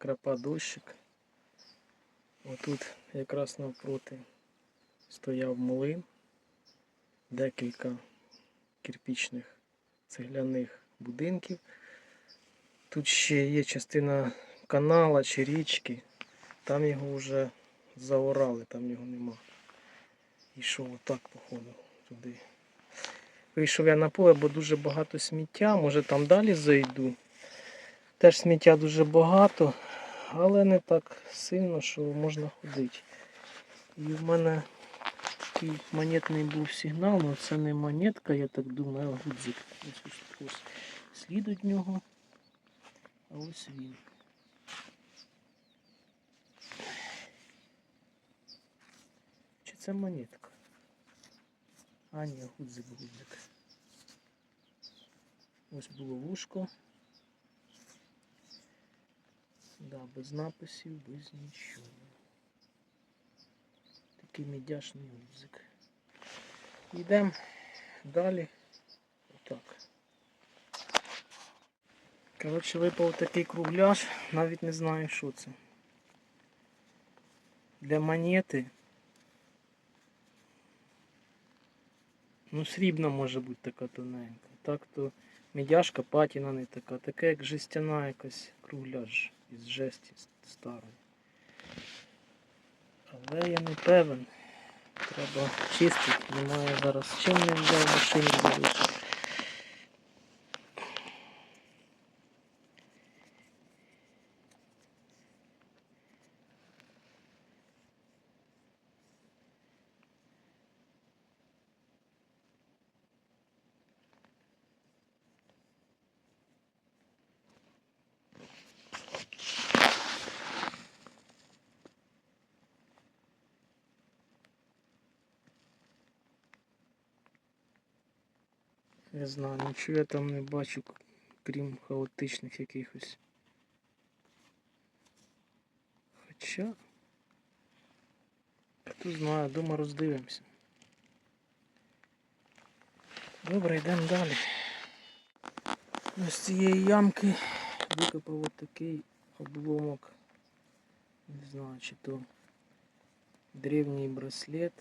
накрапа дощик. Отут якраз навпроти стояв млин, декілька кирпічних цегляних будинків. Тут ще є частина канала чи річки. Там його вже заорали, там його нема. Ішов отак, походу, туди. Вийшов я на поле, бо дуже багато сміття. Може там далі зайду. Теж сміття дуже багато, але не так сильно, що можна ходити. І в мене такий монетний був сигнал, але це не монетка, я так думаю, а гудзик. Ось, ось, слід від нього. А ось він. Чи це монетка? А, ні, гудзик, гудзик. Ось було вушко. Да, без написів, без нічого. Такий медяшний гудзик. Йдемо далі. Отак. Коротше, випав такий кругляш, навіть не знаю, що це. Для монети. Ну, срібна може бути така тоненька. Так то медяшка, патіна не така. Така як жестяна якась кругляш із жесті старої. Але я не певен. Треба чистити. Немає зараз чим не взяв машині залишив. Не знаю, нічого я там не бачу, крім хаотичних якихось. Хоча. Хто знає, дома роздивимося. Добре, йдемо далі. З цієї ямки викопав от такий обломок. Не знаю, чи то древній браслет,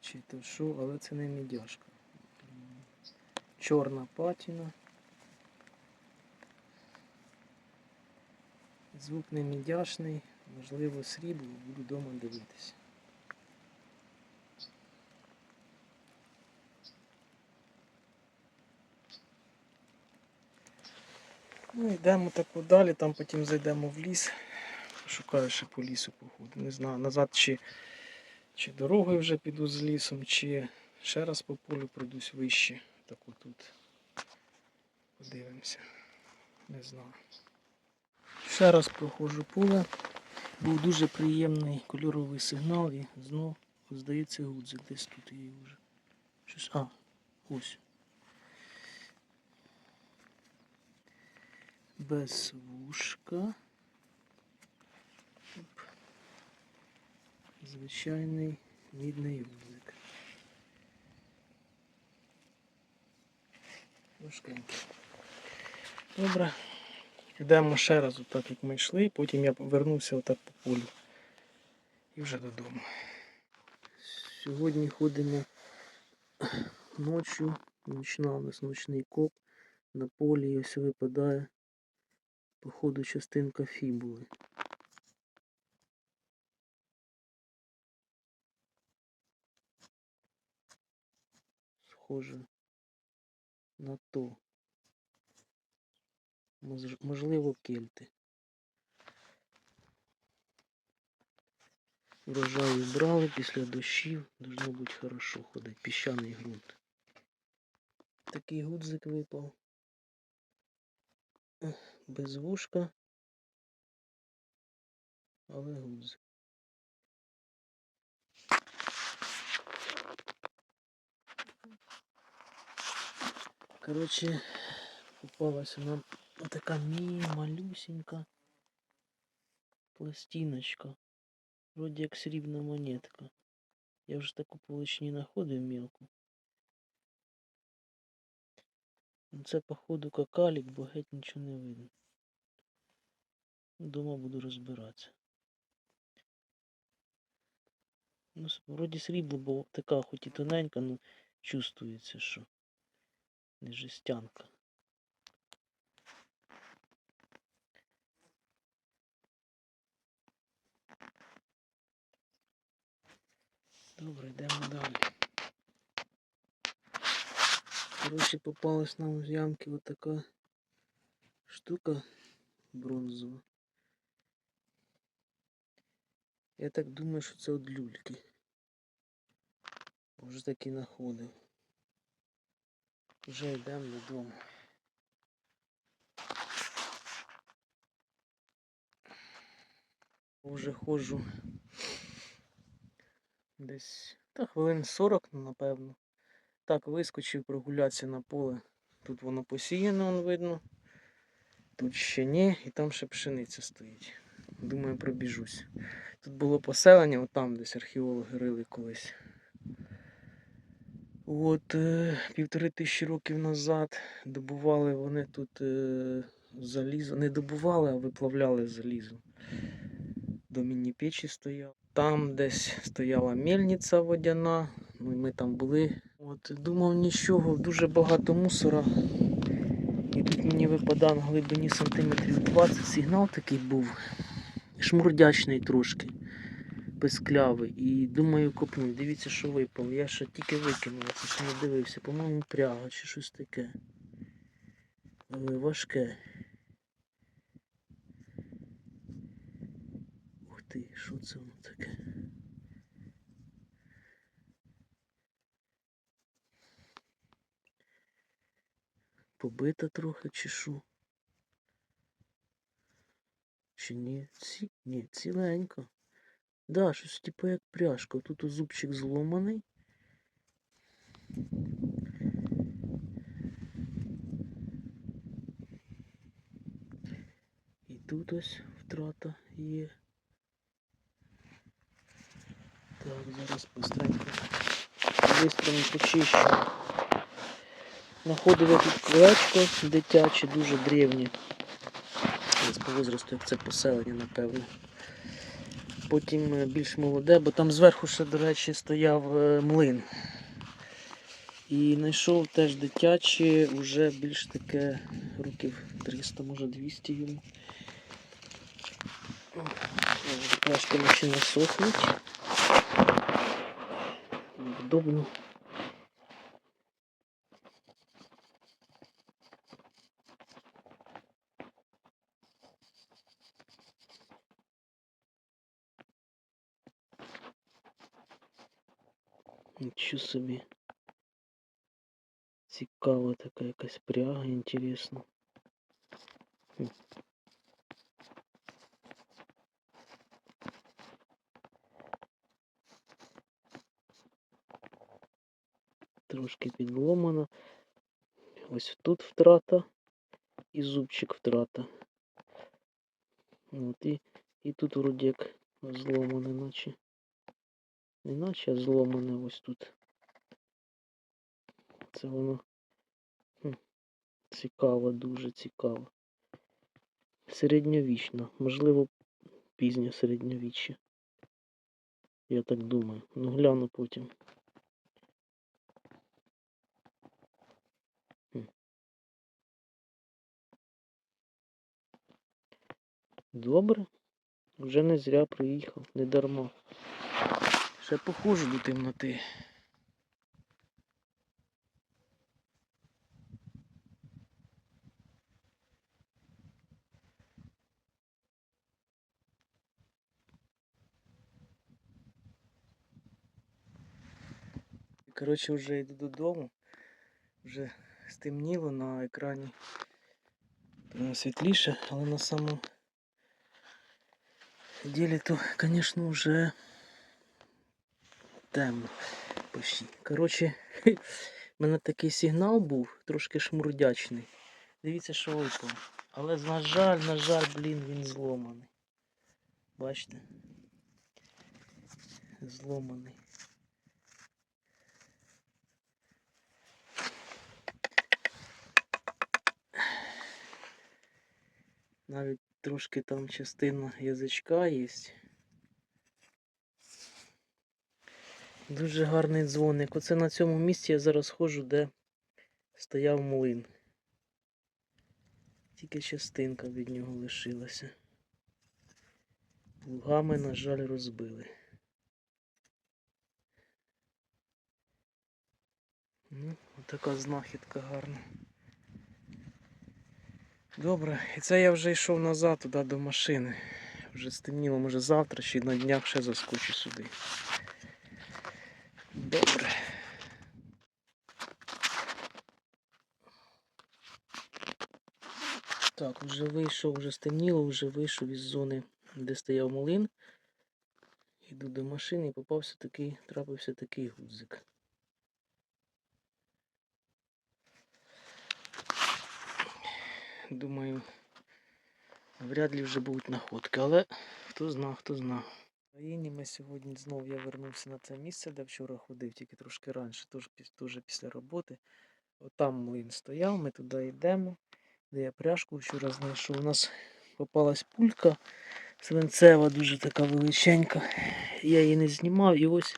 чи то що, але це не медяшка. Чорна патіна. Звук не мідяшний, можливо срібло, буду вдома дивитися. Ну йдемо так далі, там потім зайдемо в ліс. Шукаю ще по лісу походу. Не знаю, назад чи, чи дорогою вже піду з лісом, чи ще раз по полю пройдусь вище. Так отут. Подивимося. Не знаю. Ще раз проходжу поле. Був дуже приємний кольоровий сигнал і знов здається гудзик. Десь тут є вже. Щось. А, ось. Без вушка. Звичайний мідний гудзик. Важкенький. Добре. Йдемо ще раз, отак як ми йшли, потім я повернувся отак по полю. І вже додому. Сьогодні ходимо ночі. Нічна у нас ночний коп. На полі ось випадає, походу, частинка фібули. Схоже на то. Можливо, кельти. Урожай збрали після дощів. Должно бути хорошо ходить. Піщаний ґрунт. Такий гудзик випав. Без вушка. Але гудзик. Коротше, попалася нам така малюсенька пластиночка. Вроді як срібна монетка. Я вже таку поличні знаходив мілку. Ну, Це походу какалік, бо геть нічого не видно. Дома буду розбиратися. Ну, вроді срібло, бо така хоч і тоненька, ну чувствується, що не жестянка. Добре, йдемо далі. Коротше, попалась нам з ямки отака штука бронзова. Я так думаю, що це от люльки. Вже таки знаходив. Вже йдемо додому. Вже ходжу десь та хвилин 40, ну, напевно. Так, вискочив прогулятися на поле. Тут воно посіяно, он видно. Тут ще ні, і там ще пшениця стоїть. Думаю, пробіжусь. Тут було поселення, отам десь археологи рили колись. От е, півтори тисячі років назад добували вони тут е, залізо. Не добували, а виплавляли залізо. До міні-печі стояв. Там десь стояла мельниця водяна. Ну, ми там були. От, думав нічого, дуже багато мусора. І тут мені випадав на глибині сантиметрів 20 сигнал такий був. Шмурдячний трошки, песклявий. І думаю, копну. Дивіться, що випало. Я ще тільки викинув, це ще не дивився. По-моєму, пряга чи щось таке. Е, Важке. Ух ти, що це воно таке? Побита трохи чи що? Чи ні? Ці... Ні, ціленько. Да, щось типу як пряжка. Тут зубчик зломаний. І тут ось втрата є. Так, зараз быстренько. Быстренько почищу. Находив я тут колечко дитяче, дуже древнє. Десь по возрасту, як це поселення, напевно. Потім е, більш молоде, бо там зверху ще, до речі, стояв е, млин. І знайшов теж дитяче, вже більш таке років 300, може 200 йому. Пляшки не сохнуть. Удобно. Нічого собі. Цікава така якась пряга, інтересно. Хм. Трошки підломана. Ось тут втрата і зубчик втрата. От і, і тут вроді як зломане, наче. Не наче, а зломане ось тут. Це воно цікаво, дуже цікаво. Середньовічно, можливо, пізнє середньовіччя. Я так думаю. Ну гляну потім. Добре. Вже не зря приїхав, не дарма. Ще похожу до темноти. Коротше, вже йду додому. Вже стемніло на екрані. Світліше, але на самому ділі то, звісно, вже темно. Почти. Коротше, в мене такий сигнал був, трошки шмурдячний. Дивіться, що випало. Але на жаль, на жаль, блін, він зломаний. Бачите? Зломаний. Навіть трошки там частина язичка є. Дуже гарний дзвоник. Оце на цьому місці я зараз ходжу, де стояв млин. Тільки частинка від нього лишилася. Лугами, на жаль, розбили. Ну, така знахідка гарна. Добре, і це я вже йшов назад туди до машини. Вже стемніло, може завтра чи на днях ще заскочу сюди. Добре. Так, вже вийшов, вже стемніло, вже вийшов із зони, де стояв млин. Йду до машини і попався такий, трапився такий гудзик. Думаю, вряд ли вже будуть находки, але хто зна, хто зна. В Україні ми сьогодні знову я вернувся на це місце, де вчора ходив, тільки трошки раніше, піс- після роботи. От там млин стояв, ми туди йдемо, де я пряжку вчора знайшов. У нас попалась пулька свинцева, дуже така величенька. Я її не знімав і ось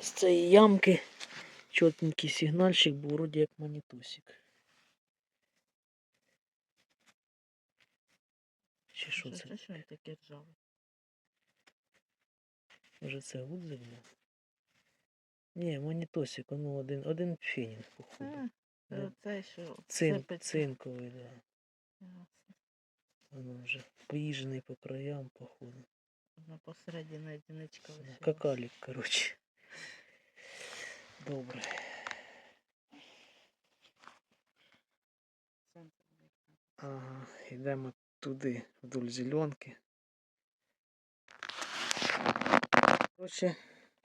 з цієї ямки чотенький сигнальчик був вроді як монітосик. Чи що це? Що він таке ржавий? Може це гудзик був? Ні, монітосик, ну один, один фенінг, походу. Це, Да. це що Цин, цинковий, да. Ясно. Воно вже поїжений по краям, походу. Вона посередині одиничка Ну. Какалік, коротше. Добре. Ага, йдемо туди, вдоль зеленки. Коротше,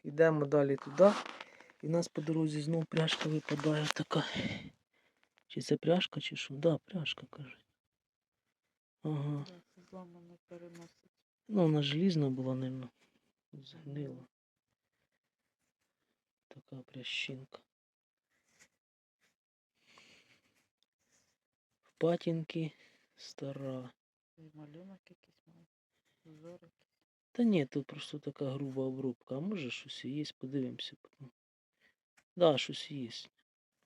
йдемо далі туди. І нас по дорозі знов пряжка випадає така. Чи це пряжка, чи що? Да, пряжка, кажуть. Ага. Ну, вона желізна була, мабуть. Згнила. Така прящинка. Впатінки стара. І малюнок якийсь має. Узор якийсь. Та ні, тут просто така груба обробка. А може щось і є, подивимося потім. Да, щось є.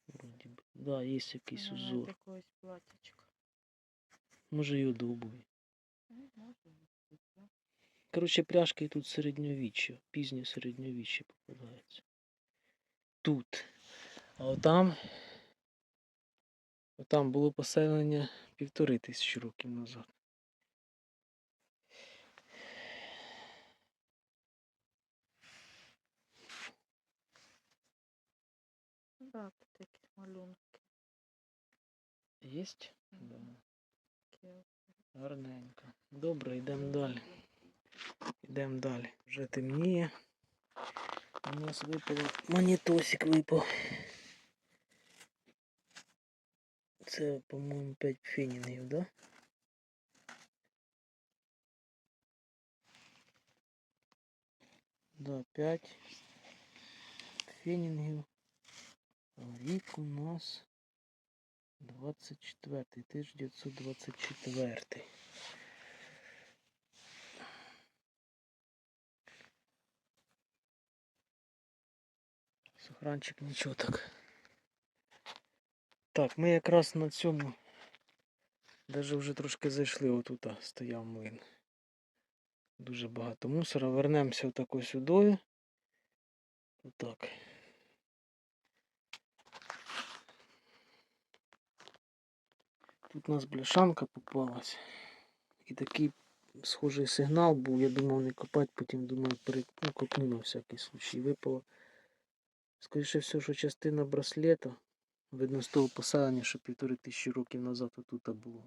Вроді би. Да, є якийсь Вона узор. якогось платічка. Може і одобовий. Ну, може да. Коротше, пряжки тут середньовіччя, пізнє середньовіччя попадається. Тут. А отам. Отам було поселення півтори тисячі років назад. Да, тут якісь малюнки. Єсть? Да. Гарненько. Добре, йдемо далі. Йдемо далі. Вже темніє. У нас випало. Монітосик випав. Це, по-моєму, 5 фенінгів, да? Да, 5 фенінгів. Рік у нас 24, 1924. Сохранчик нічого так. Так, ми якраз на цьому даже вже трошки зайшли отут стояв млин. Дуже багато мусора. Вернемося отако сюди. Отак. Тут у нас бляшанка попалась. І такий схожий сигнал був. Я думав не копати, потім думаю, пере... ну, копну на всякий случай. Випало. Скоріше все, що частина браслета. Видно з того поселення, що півтори тисячі років назад отут було.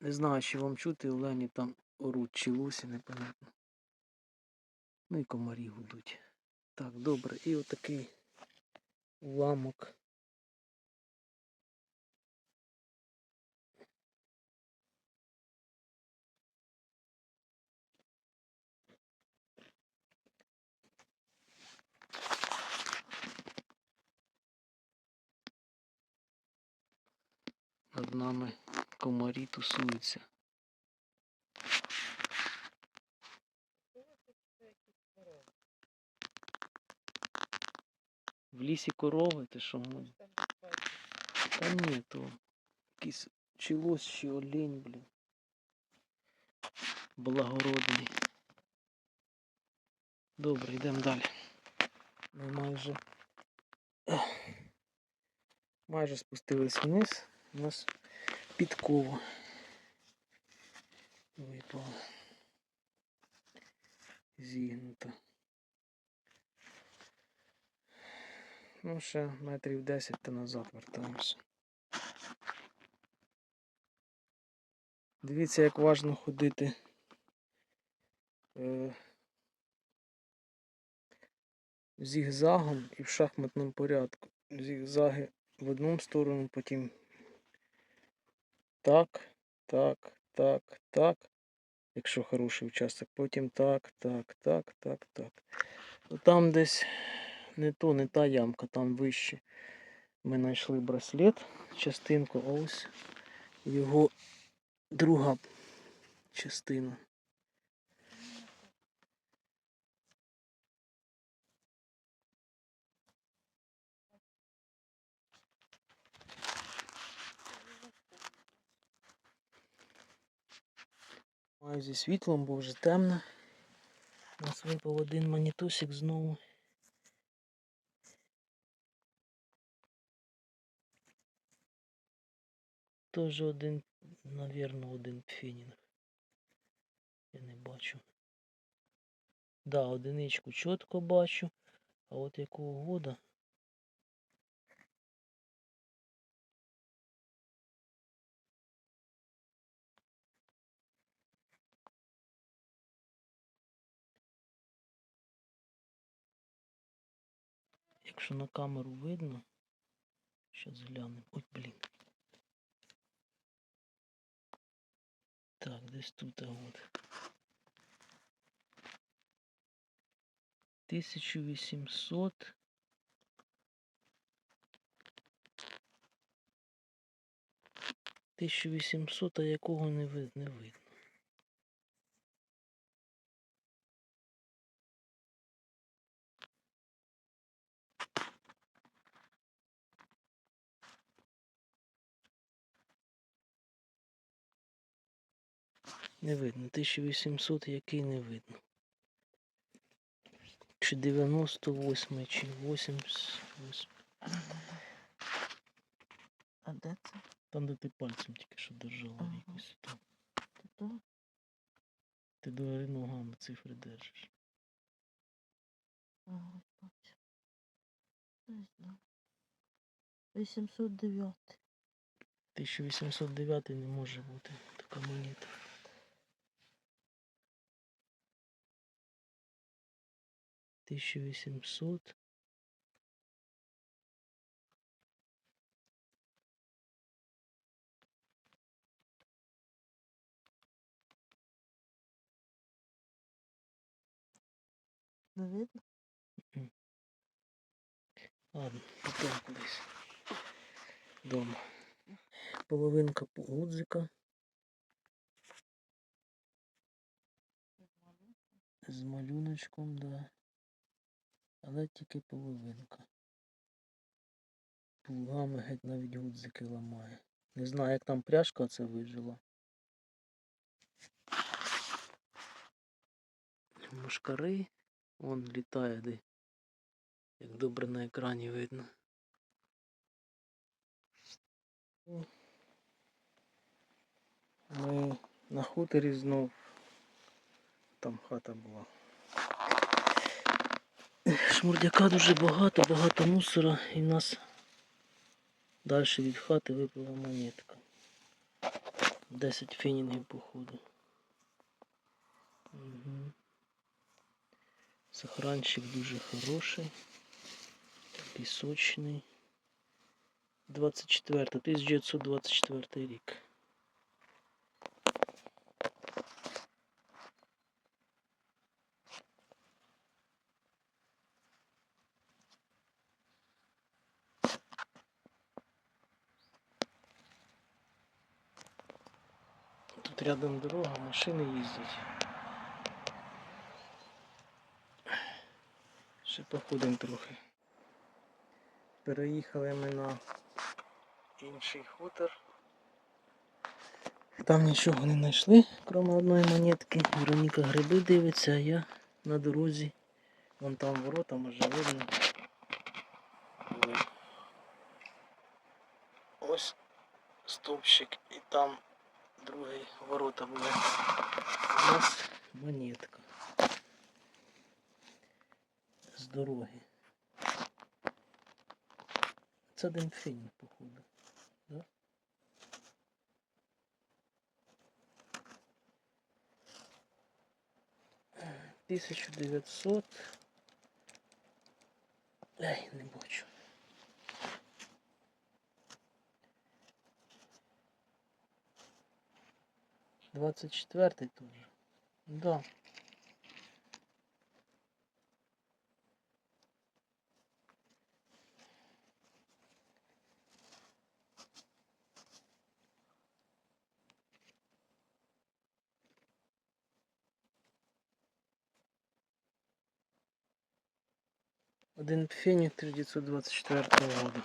Не знаю, чи вам чути, олені там оруть чи лусі, непонятно. Ну і комарі гудуть. Так, добре. І отакий уламок. Над нами комарі тусуються. В лісі корови, ти що? Галь? Та ні, то якийсь чи лось, чи олень, блін. Благородний. Добре, йдемо далі. Ми майже. Майже спустились вниз. У нас підкова. Випала. Зігнута. Ну, ще метрів 10 та назад вертаємося. Дивіться, як важно ходити е, зігзагом і в шахматному порядку. Зігзаги в одну сторону, потім так, так, так, так. Якщо хороший участок, потім так, так, так, так, так. Ну, Там десь не то, не та ямка, там вище. Ми знайшли браслет, частинку, а ось його друга частина. Маю зі світлом, бо вже темно. У нас випав один манітосик знову. Теж один, навірно, один пфенінг. Я не бачу. Да, одиничку чітко бачу, а от якого года. Якщо на камеру видно, зараз глянемо. Ой, блін. Так, десь тут а от. 1800. Тисячу вісімсот, а якого не ви- не видно. Не видно. 1800 який не видно. Чи 98 чи 88. А де це? Там, де ти пальцем тільки що держала Ага. якось там. Тут? Ти догори ногами цифри держиш. Ага, бачу. Не знаю. 809. 1809 не може бути така монета. Тисяча вісімсот. Не видно? Ладно, потім колись. Дома. Половинка гудзика з малюночком, да. Але тільки половинка. Плугами геть навіть гудзики ламає. Не знаю, як там пряжка це вижила. Мушкари. Вон літає де. Як добре на екрані видно. Ми на хуторі знов. Там хата була. Шмурдяка дуже багато, багато мусора і в нас далі від хати випала монетка. 10 фенінгів походу. Угу. Сохранчик дуже хороший. Пісочний. 24, 1924 рік. Тут рядом дорога, машини їздять. Ще походимо трохи. Переїхали ми на інший хутор. Там нічого не знайшли, крім одної монетки. Вероніка гриби дивиться, а я на дорозі. Вон там ворота, може видно. Ось стовпчик і там другий ворота були. У нас монетка. З дороги. Це демпфінь, походу. Да? Тисячу дев'ятсот. Ей, не бачу. Двадцать четвертый тоже. Да. Один пфенік 1924 года.